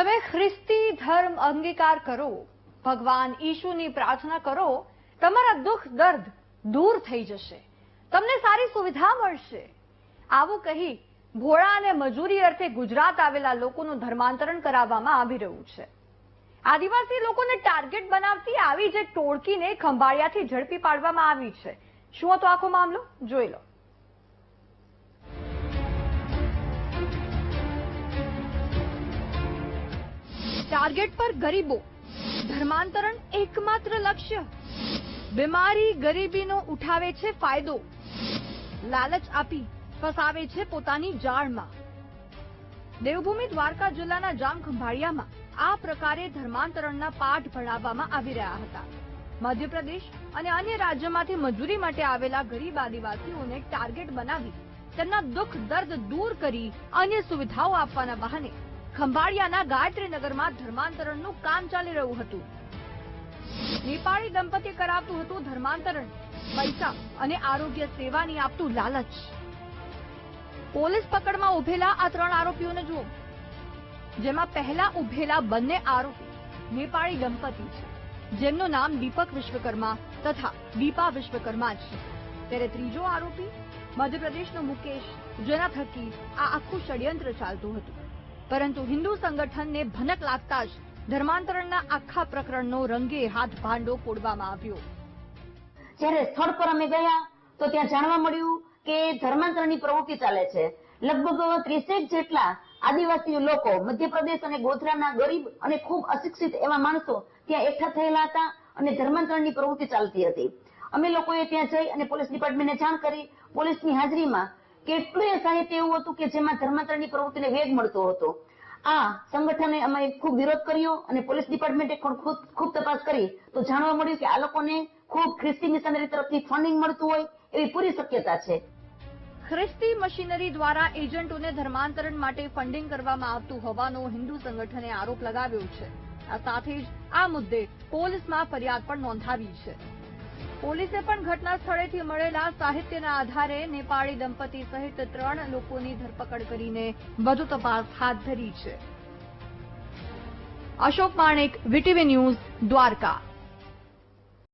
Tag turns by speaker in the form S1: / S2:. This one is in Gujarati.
S1: તમે ખ્રિસ્તી ધર્મ અંગીકાર કરો, ભગવાન ઈશુની પ્રાર્થના કરો, તમારા દુઃખ દર્દ દૂર થઈ જશે. તમને સારી સુવિધા મળશે. આવું કહી ભોળા અને મજૂરી અર્થે ગુજરાત આવેલા લોકોનું ધર્માંતરણ કરાવવામાં આવી રહ્યું છે. આદિવાસી લોકોને ટાર્ગેટ બનાવતી આવી જે ટોળકીને ખંભાળિયાથી ઝડપી પાડવામાં આવી છે. શું હતો આખો મામલો? જોઈ લો. ટાર્ગેટ પર ગરીબો. ધર્માંતરણ એકમાત્ર લક્ષ્ય. બીમારી ગરીબીનો ઉઠાવે છે ફાયદો. લાલચ આપી ફસાવે છે પોતાની જાળમાં. દેવભૂમિ દ્વારકા જિલ્લાના જામખંભાળિયામાં આ પ્રકારે ધર્માંતરણના પાઠ ભણાવવામાં આવી રહ્યા હતા. મધ્યપ્રદેશ અને અન્ય રાજ્યમાંથી મજૂરી માટે આવેલા ગરીબ આદિવાસીઓને ટાર્ગેટ બનાવી તેમના દુઃખ દર્દ દૂર કરી અન્ય સુવિધાઓ આપવાના બહાને ખંભાળિયાના ગાયત્રીનગરમાં ધર્માંતરણનું કામ ચાલી રહ્યું હતું. નેપાળી દંપતી કરાવતું હતું ધર્માંતરણ. પૈસા અને આરોગ્ય સેવાની આપતું લાલચ. પોલીસ પકડમાં ઉભેલા આ ત્રણ આરોપીઓને જુઓ. જેમાં પહેલા ઉભેલા બંને આરોપી નેપાળી દંપતી છે. જેમનું નામ દીપક વિશ્વકર્મા તથા દીપા વિશ્વકર્મા છે. ત્યારે ત્રીજો આરોપી મધ્યપ્રદેશનો મુકેશ, જેના થકી આ આખું ષડયંત્ર ચાલતું હતું. પરંતુ હિન્દુ સંગઠનને ભનક લાગતા જ ધર્માંતરણના આખા પ્રકરણનો રંગે હાથ ભાંડો ફોડવામાં આવ્યો.
S2: જ્યારે સ્થળ પર અમે ગયા, તો ત્યાં જાણવા મળ્યું કે ધર્માંતરણની પ્રવૃત્તિ ચાલે છે. લગભગ ત્રીસેક જેટલા આદિવાસી લોકો મધ્યપ્રદેશ અને ગોધરાના ગરીબ અને ખૂબ અશિક્ષિત એવા માણસો ત્યાં એકઠા થયેલા હતા અને ધર્માંતરણની પ્રવૃત્તિ ચાલતી હતી. અમે લોકોએ ત્યાં જઈ અને પોલીસ ડિપાર્ટમેન્ટને જાણ કરી. પોલીસની હાજરીમાં કેટલું સાહિત્ય એવું હતું કે જેમાં ધર્માંતરણની પ્રવૃત્તિને વેગ મળતો હતો. આ સંગઠને અમે ખૂબ વિરોધ કર્યો અને પોલીસ ડિપાર્ટમેન્ટે ખૂબ તપાસ કરી. તો જાણવા મળ્યું કે આ લોકોને ખૂબ ખ્રિસ્તી મિશનરી તરફથી ફંડિંગ મળતું હોય એવી પૂરી શક્યતા છે.
S1: ખ્રિસ્તી મશીનરી દ્વારા એજન્ટોને ધર્માંતરણ માટે ફંડિંગ કરવામાં આવતું હોવાનો હિન્દુ સંગઠને આરોપ લગાવ્યો છે. આ સાથે જ આ મુદ્દે પોલીસમાં ફરિયાદ પણ નોંધાવી છે. પોલીસે પણ ઘટના સ્થળેથી મળેલા સાહિત્યના આધારે નેપાળી દંપતી સહિત ત્રણ લોકોની ધરપકડ કરીને વધુ તપાસ હાથ ધરી છે. Ashok Manek, VTV news, Dwarka.